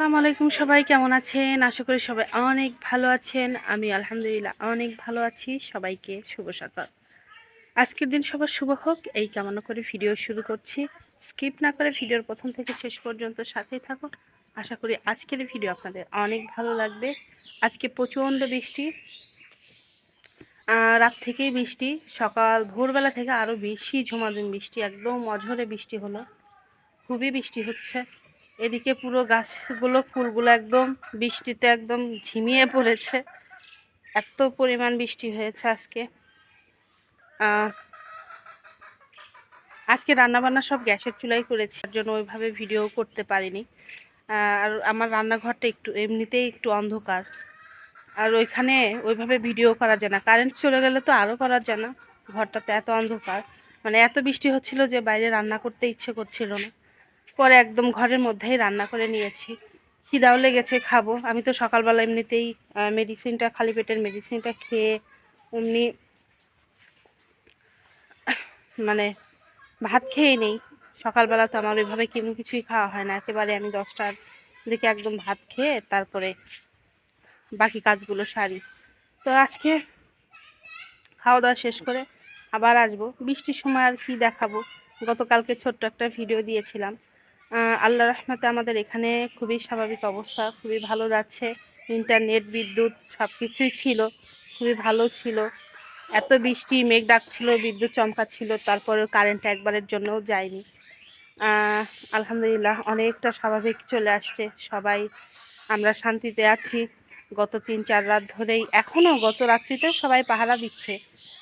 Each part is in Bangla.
আসসালামু আলাইকুম সবাই, কেমন আছেন? আশা করি সবাই অনেক ভালো আছেন। আমি আলহামদুলিল্লাহ অনেক ভালো আছি। সবাইকে শুভ সকাল। আজকের দিন সবার শুভ হোক। এই কামনা করে ভিডিও শুরু করছি। স্কিপ না করে ভিডিওর প্রথম থেকে শেষ পর্যন্ত সাথেই থাকুন। আশা করি আজকের ভিডিও আপনাদের অনেক ভালো লাগবে। আজকে প্রচণ্ড বৃষ্টি। রাত থেকেই বৃষ্টি। সকাল, ভোরবেলা থেকে আরও বেশি ঝুমাঝুম বৃষ্টি, একদম অঝরে বৃষ্টি হলো। খুবই বৃষ্টি হচ্ছে। এদিকে পুরো গাছগুলো, ফুলগুলো একদম বৃষ্টিতে একদম ঝিমিয়ে পড়েছে। এত পরিমাণ বৃষ্টি হয়েছে আজকে। আজকে রান্নাবান্না সব গ্যাসের চুলাই করেছি, তার জন্য ওইভাবে ভিডিও করতে পারিনি। আর আমার রান্নাঘরটা একটু, এমনিতেই একটু অন্ধকার। আর ওইখানে ওইভাবে ভিডিও করা যায় না। কারেন্ট চলে গেলে তো আরও করা যায় না। ঘরটাতে এত অন্ধকার। মানে এত বৃষ্টি হচ্ছিল যে বাইরে রান্না করতে ইচ্ছে করছিল না। পরে একদম ঘরের মধ্যেই রান্না করে নিয়েছি। খিদাও লেগেছে, খাব। আমি তো সকালবেলা এমনিতেই মেডিসিনটা খালি পেটের মেডিসিনটা খেয়ে এমনি মানে ভাত খেয়ে নেই। সকালবেলা তো আমার ওইভাবে কোনো কিছুই খাওয়া হয় না। একেবারে আমি দশটার দিকে একদম ভাত খেয়ে তারপরে বাকি কাজগুলো সারি। তো আজকে খাওয়া দাওয়া শেষ করে আবার আসব। বৃষ্টির সময় আর কি দেখাবো? গতকালকে ছোট্ট একটা ভিডিও দিয়েছিলাম। আল্লাহ রহমতে আমাদের এখানে খুবই স্বাভাবিক অবস্থা, খুবই ভালো যাচ্ছে। ইন্টারনেট বিদ্যুৎ সব কিছুই ছিল, খুবই ভালো ছিল। এত বৃষ্টি, মেঘ ডাকছিল, বিদ্যুৎ চমকাচ্ছিল, তারপরেও কারেন্ট একবারের জন্যও যায়নি। আলহামদুলিল্লাহ অনেকটা স্বাভাবিক চলে আসছে। সবাই আমরা শান্তিতে আছি। গত তিন, চার রাত ধরেই, এখনও গত রাত্রিতেও সবাই পাহারা দিচ্ছে।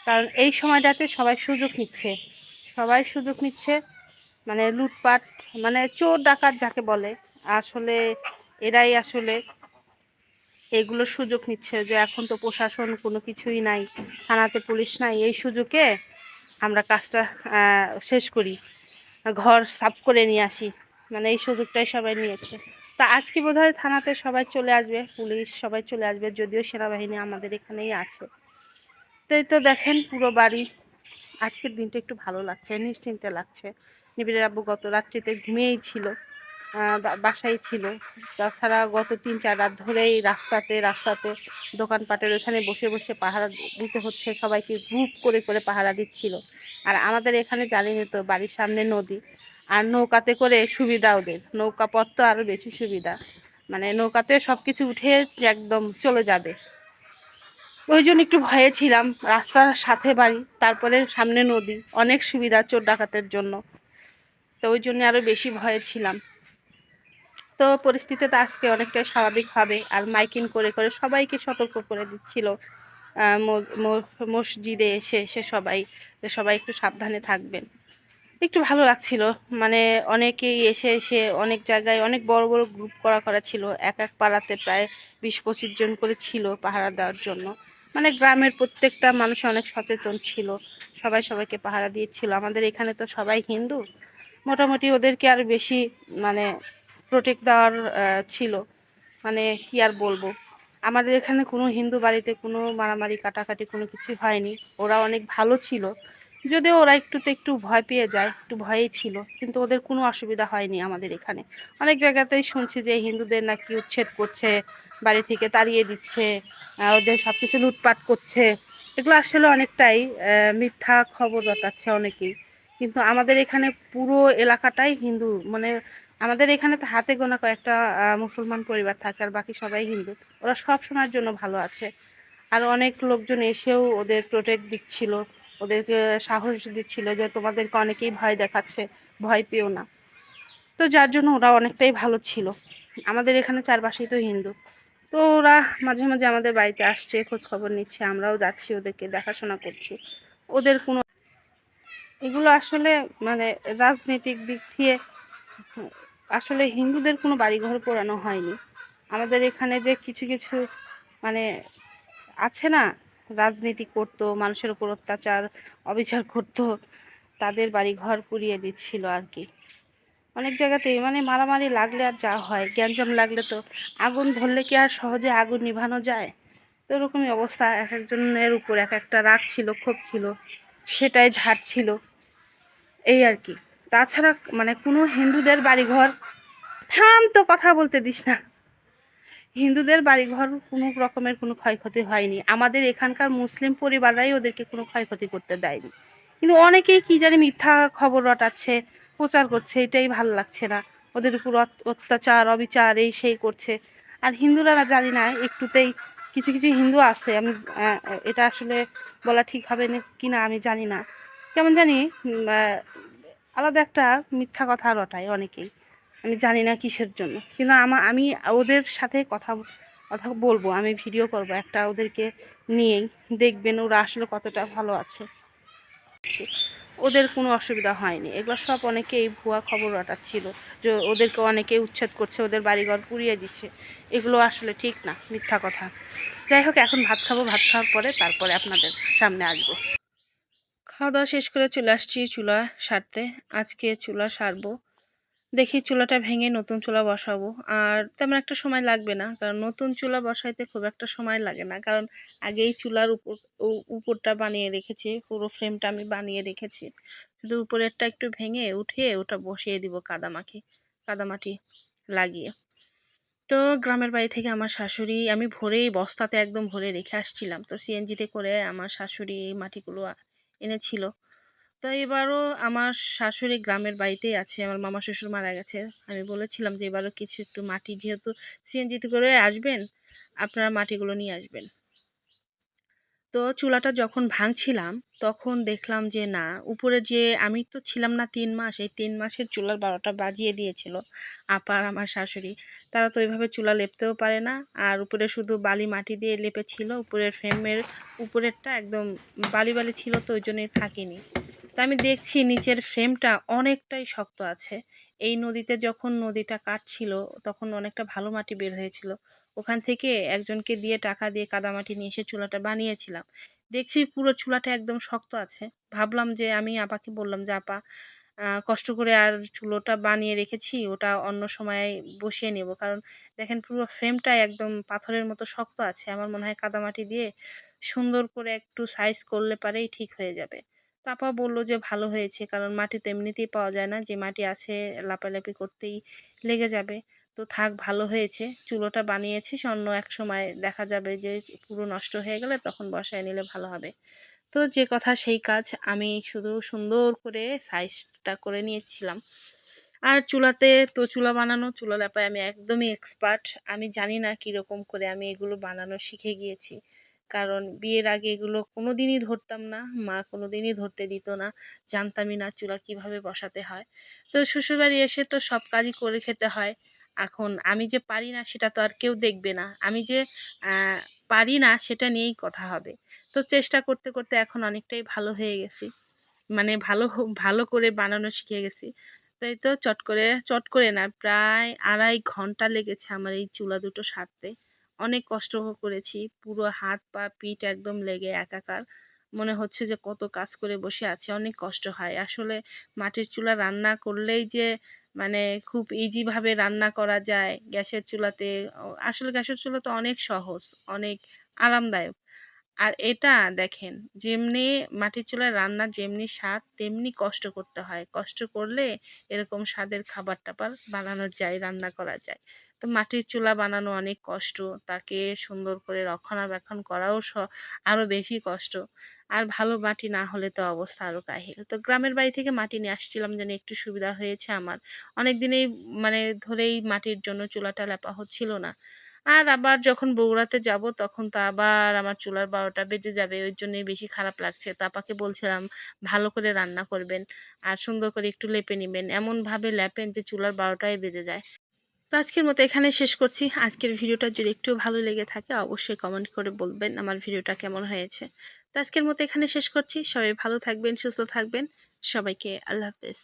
কারণ এই সময়টাতে সবাই সুযোগ নিচ্ছে। সবাই সুযোগ নিচ্ছে মানে লুটপাট মানে চোর ডাকাত যাকে বলে, আসলে এরাই আসলে এগুলো সুযোগ নিচ্ছে যে এখন তো প্রশাসন কোনো কিছুই নাই, থানাতে পুলিশ নাই, এই সুযোগে আমরা কাজটা শেষ করি, ঘর সাফ করে নিয়ে আসি মানে এই সুযোগটাই সবাই নিয়েছে। তা আজকে বোধহয় থানাতে সবাই চলে আসবে, পুলিশ সবাই চলে আসবে, যদিও সেনাবাহিনী আমাদের এখানেই আছে। তাই তো দেখেন পুরো বাড়ি, আজকের দিনটা একটু ভালো লাগছে, নিশ্চিন্তে লাগছে। নিবিড়ের আব্বু গত রাত্রিতে ঘুমিয়েই ছিল বাসায় ছিল। তাছাড়া গত তিন চার রাত ধরেই রাস্তাতে রাস্তাতে দোকানপাটের ওখানে বসে বসে পাহারা দিতে হচ্ছে, সবাইকে গ্রুপ করে করে পাহারা দিচ্ছিল। আর আমাদের এখানে জানিনি তো, বাড়ির সামনে নদী। আর নৌকাতে করে সুবিধা ওদের। নৌকা পথ তো আরও বেশি সুবিধা। মানে নৌকাতে সব কিছু উঠে একদম চলে যাবে। ওই জন্য একটু ভয়ে ছিলাম। রাস্তার সাথে বাড়ি, তারপরে সামনে নদী। অনেক সুবিধা চোর ডাকাতের জন্য। তো ওই জন্য আরও বেশি ভয়ে ছিলাম। তো পরিস্থিতি তো আজকে অনেকটাই স্বাভাবিক হবে আর মাইকিং করে করে সবাইকে সতর্ক করে দিচ্ছিল। মসজিদে এসে এসে সবাই সবাই একটু সাবধানে থাকবেন। একটু ভালো লাগছিল মানে অনেকেই এসে এসে অনেক জায়গায় অনেক বড় বড় গ্রুপ করা করা ছিল। এক এক পাড়াতে প্রায় বিশ, পঁচিশ জন করে ছিল পাহারা দেওয়ার জন্য। মানে গ্রামের প্রত্যেকটা মানুষ অনেক সচেতন ছিল। সবাই সবাইকে পাহারা দিয়েছিল। আমাদের এখানে তো সবাই হিন্দু। মোটামুটি ওদেরকে আর বেশি মানে প্রোটেক্ট দেওয়ার ছিল। মানে কি আর বলব? আমাদের এখানে কোনো হিন্দু বাড়িতে কোনো মারামারি, কাটাকাটি কোনো কিছুই হয়নি। ওরা অনেক ভালো ছিল। যদিও ওরা একটুতে একটু ভয় পেয়ে যায়, একটু ভয়েই ছিল। কিন্তু ওদের কোনো অসুবিধা হয়নি আমাদের এখানে। অনেক জায়গাতেই শুনছি যে হিন্দুদের নাকি উচ্ছেদ করছে, বাড়ি থেকে তাড়িয়ে দিচ্ছে ওদের সব কিছু লুটপাট করছে। এগুলো আসলে অনেকটাই মিথ্যা খবর রটাচ্ছে অনেকেই। কিন্তু আমাদের এখানে পুরো এলাকাটাই হিন্দু। মানে আমাদের এখানে তো হাতে গোনা কয়েকটা মুসলমান পরিবার থাকে আর বাকি সবাই হিন্দু। ওরা সব সময়ের জন্য ভালো আছে। আর অনেক লোকজন এসেও ওদের প্রোটেক্ট দিচ্ছিল, ওদেরকে সাহস দিচ্ছিল যে তোমাদেরকে অনেকেই ভয় দেখাচ্ছে, ভয় পেও না। তো যার জন্য ওরা অনেকটাই ভালো ছিল। আমাদের এখানে চারপাশেই তো হিন্দু। তো ওরা মাঝে মাঝে আমাদের বাড়িতে আসছে, খোঁজখবর নিচ্ছে, আমরাও যাচ্ছি ওদেরকে দেখাশোনা করছি। ওদের কোনো এগুলো আসলে মানে রাজনৈতিক দিক দিয়ে আসলে হিন্দুদের কোনো বাড়িঘর পোড়ানো হয়নি। আমাদের এখানে যে কিছু কিছু মানে আছে না, রাজনীতি করতো, মানুষের উপর অত্যাচার, অবিচার করতো, তাদের বাড়ি ঘর পুড়িয়ে দিচ্ছিল আর কি। অনেক জায়গাতেই মানে মারামারি লাগলে আর যা হয়, গ্যাঞ্জাম লাগলে তো আগুন ধরলে কি আর সহজে আগুন নিভানো যায়? তো এরকমই অবস্থা, এক একজনের উপর এক একটা রাগ ছিল, ক্ষোভ ছিল। সেটাই ঝাড়ছিল এই আর কি। তাছাড়া মানে কোনো হিন্দুদের বাড়িঘর থাম তো কথা বলতে দিস না। হিন্দুদের বাড়িঘর কোনো রকমের কোনো ক্ষয়ক্ষতি হয়নি। আমাদের এখানকার মুসলিম পরিবাররাই ওদেরকে কোনো ক্ষয়ক্ষতি করতে দেয়নি। কিন্তু অনেকেই কি জানি মিথ্যা খবর রটাচ্ছে, প্রচার করছে, এটাই ভালো লাগছে না। ওদের উপর অত- অত্যাচার, অবিচার, এই সেই করছে। আর হিন্দুরা জানি না, একটুতেই কিছু কিছু হিন্দু আছে, আমি এটা আসলে বলা ঠিক হবে কি না আমি জানি না। কেমন জানি আলাদা একটা মিথ্যা কথা রটায় অনেকেই। আমি জানি না কিসের জন্য। কিন্তু আমা, আমি ওদের সাথে কথা কথা বলব, আমি ভিডিও করব একটা ওদেরকে নিয়েই। দেখবেন ওরা আসলে কতটা ভালো আছে। ওদের কোনো অসুবিধা হয়নি। এগুলো সব অনেকেই ভুয়া খবর রটাচ্ছিল যে ওদেরকে অনেকে উচ্ছেদ করছে, ওদের বাড়িঘর পুড়িয়ে দিচ্ছে। এগুলো আসলে ঠিক না, মিথ্যা কথা। যাই হোক, এখন ভাত খাব, ভাত খাওয়ার পরে তারপরে আপনাদের সামনে আসব। খাওয়া দাওয়া শেষ করে চলে আসছি চুলা সারতে। আজকে চুলা সারবো। দেখি চুলাটা ভেঙে নতুন চুলা বসাবো। আর তেমন একটা সময় লাগবে না, কারণ নতুন চুলা বসাইতে খুব একটা সময় লাগে না। কারণ আগেই চুলার উপর উপরটা বানিয়ে রেখেছি, পুরো ফ্রেমটা আমি বানিয়ে রেখেছি। শুধু উপরেরটা একটু ভেঙে উঠিয়ে ওটা বসিয়ে দিব কাদামাখি কাদামাটি লাগিয়ে। তো গ্রামের বাড়ি থেকে আমার শাশুড়ি, আমি ভোরেই বস্তাতে একদম ভরে রেখে আসছিলাম। তো সিএনজিতে করে আমার শাশুড়ি এই মাটিগুলো এনেছিল। তো এবারও আমার শাশুড়ি গ্রামের বাড়িতেই আছে, আমার মামা শ্বশুর মারা গেছে। আমি বলেছিলাম যে এবারও কিছু একটু মাটি যেহেতু সিএনজিতে করে আসবেন, আপনারা মাটিগুলো নিয়ে আসবেন। তো চুলাটা যখন ভাঙছিলাম, তখন দেখলাম যে না, উপরে যে আমি তো ছিলাম না তিন মাস, এই তিন মাসের চুলার বারোটা বাজিয়ে দিয়েছিল আপা আর আমার শাশুড়ি। তারা তো ওইভাবে চুলা লেপতেও পারে না, আর উপরে শুধু বালি মাটি দিয়ে লেপেছিল, উপরের ফ্রেমের উপরেরটা একদম বালি বালি ছিল তো ওই জন্যই থাকেনি। তা আমি দেখছি নিচের ফ্রেমটা অনেকটাই শক্ত আছে। এই নদীতে যখন নদীটা কাটছিল, তখন অনেকটা ভালো মাটি বের হয়েছিল। ওখান থেকে একজনকে দিয়ে টাকা দিয়ে কাদামাটি নিয়ে এসে চুলাটা বানিয়েছিলাম। দেখছি পুরো চুলাটা একদম শক্ত আছে। ভাবলাম যে আমি আপাকে বললাম যে, আপা কষ্ট করে আর চুলোটা বানিয়ে রেখেছি, ওটা অন্য সময় বসিয়ে নেব। কারণ দেখেন পুরো ফ্রেমটাই একদম পাথরের মতো শক্ত আছে। আমার মনে হয় কাদামাটি দিয়ে সুন্দর করে একটু সাইজ করলে পারেই ঠিক হয়ে যাবে। তাপা বলল যে, ভালো হয়েছে। কারণ মাটি তো এমনিতেই পাওয়া যায় না। যে মাটি আছে, লাপালাপি করতেই লেগে যাবে। তো থাক, ভালো হয়েছে। চুলোটা বানিয়েছিস, অন্য এক সময় দেখা যাবে যে, পুরো নষ্ট হয়ে গেলে তখন বসায় নিলে ভালো হবে। তো যে কথা সেই কাজ। আমি শুধু সুন্দর করে সাইজটা করে নিয়েছিলাম। আর চুলাতে তো চুলা বানানো, চুলা লেপায় আমি একদমই এক্সপার্ট আমি জানি না কীরকম করে আমি এগুলো বানানো শিখে গিয়েছি। কারণ বিয়ের আগে এগুলো কোনো দিনই ধরতাম না, মা কোনো দিনই ধরতে দিত না, জানতামই না চুলা কীভাবে বসাতে হয়। তো শ্বশুরবাড়ি এসে তো সব কাজই করে খেতে হয়। এখন আমি যে পারি না সেটা তো আর কেউ দেখবে না। আমি যে পারি না সেটা নিয়েই কথা হবে। তো চেষ্টা করতে করতে এখন অনেকটাই ভালো হয়ে গেছি। মানে ভালো ভালো করে বানানো শিখে গেছি। তাই তো চট করে চট করে না, প্রায় আড়াই ঘণ্টা লেগেছে আমার এই চুলা দুটো সারতে। অনেক কষ্ট করেছি। পুরো হাত, পা, পিঠ একদম লেগে একাকার। মনে হচ্ছে যে কত কাজ করে বসে আছে, অনেক কষ্ট হয়। আসলে মাটির চুলা রান্না করলেই যে মানে খুব ইজিভাবে রান্না করা যায়, গ্যাসের চুলাতে। আসলে গ্যাসের চুলা তো অনেক সহজ, অনেক আরামদায়ক। আর এটা দেখেন, যেমনি মাটির চুলায় রান্না যেমনি স্বাদ, তেমনি কষ্ট করতে হয়। কষ্ট করলে এরকম স্বাদের খাবার টাবার বানানো যায়, রান্না করা যায়। তো মাটির চুলা বানানো অনেক কষ্ট, তাকে সুন্দর করে রক্ষণাবেক্ষণ করাও স আরও বেশি কষ্ট। আর ভালো মাটি না হলে তো অবস্থা আরও কাহিল। তো গ্রামের বাড়ি থেকে মাটি নিয়ে আসছিলাম যেন একটু সুবিধা হয়েছে আমার। অনেক দিনেই মানে ধরেই মাটির জন্য চুলাটা লেপা হচ্ছিল না। আর আবার যখন বগুড়াতে যাব, তখন তো আবার আমার চুলার বারোটা বেজে যাবে, ওই জন্যই বেশি খারাপ লাগছে। তো আপাকে বলছিলাম, ভালো করে রান্না করবেন আর সুন্দর করে একটু লেপে নেবেন। এমনভাবে লেপেন যে চুলার বারোটাই বেজে যায়। তো আজকের মতো এখানে শেষ করছি। আজকের ভিডিওটা যদি একটু ভালো লেগে থাকে, অবশ্যই কমেন্ট করে বলবেন আমার ভিডিওটা কেমন হয়েছে। তো আজকের মতো এখানে শেষ করছি। সবাই ভালো থাকবেন, সুস্থ থাকবেন। সবাইকে আল্লাহ হাফেজ।